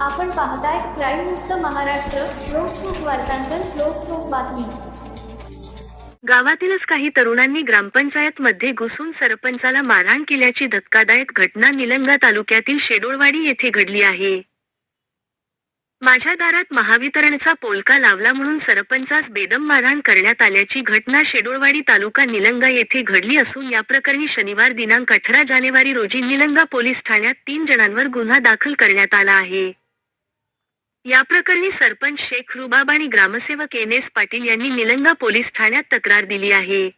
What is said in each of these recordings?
आपण पाहताय क्राईम मुक्त महाराष्ट्र लोकसुख वार्तांकन लोकसुख बातमी. गावातीलच काही तरुणांनी ग्रामपंचायत मध्ये घुसून सरपंचाला मारहाण केल्याची धक्कादायक घटना निलंगा तालुक्यातील शेडोळवाडी येथे घडली आहे. माझ्या दारात महावितरणचा पोलका लावला म्हणून सरपंचास बेदम मारहाण करण्यात आल्याची घटना शेडोळवाडी तालुका निलंगा येथे घडली असून या प्रकरणी शनिवार दिनांक अठरा जानेवारी रोजी निलंगा पोलीस ठाण्यात तीन जणांवर गुन्हा दाखल करण्यात आला आहे. या प्रकरणी सरपंच शेख रुबाब आणि ग्रामसेवक एन एस पाटील यांनी निलंगा पोलीस ठाण्यात तक्रार दिली आहे.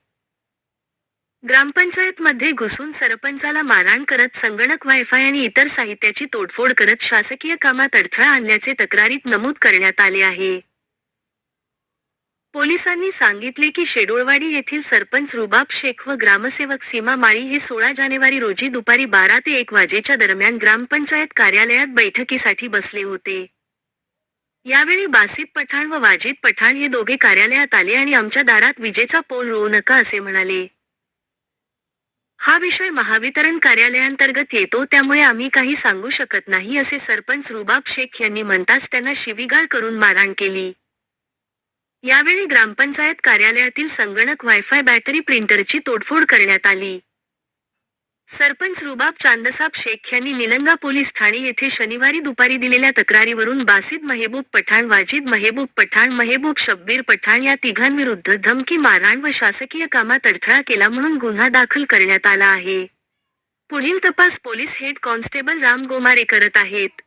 ग्रामपंचायत मध्ये घुसून सरपंचाला मारहाण करत संगणक वायफाय आणि इतर साहित्याची तोडफोड करत शासकीय कामात अडथळा आणल्याचे तक्रारीत नमूद करण्यात आले आहे. पोलिसांनी सांगितले की शेडोळवाडी येथील सरपंच रुबाब शेख व ग्रामसेवक सीमा माळी हे सोळा जानेवारी रोजी दुपारी बारा ते एक वाजेच्या दरम्यान ग्रामपंचायत कार्यालयात बैठकीसाठी बसले होते. यावेळी बासित पठाण व वाजिद पठाण हे दोघे कार्यालयात आले आणि आमच्या दारात विजेचा पोल रोवू नका असे म्हणाले. हा विषय महावितरण कार्यालयांतर्गत येतो त्यामुळे आम्ही काही सांगू शकत नाही असे सरपंच रुबाब शेख यांनी म्हणताच त्यांना शिवीगाळ करून मारहाण केली. यावेळी ग्रामपंचायत कार्यालयातील संगणक वायफाय बॅटरी प्रिंटरची तोडफोड करण्यात आली. सरपंच रुबाब चांदसाब शेख यांनी निलंगा पोलीस ठाणे येथे शनिवारी दुपारी दिलेल्या तक्रारीवरून बासिद महेबूब पठाण वाजिद महेबूब पठाण महेबूब शब्बीर पठाण या तिघांविरुद्ध धमकी मारहाण व शासकीय कामात अडथळा केला म्हणून गुन्हा दाखल करण्यात आला आहे. पुढील तपास police head constable Ram Gomare करत आहेत.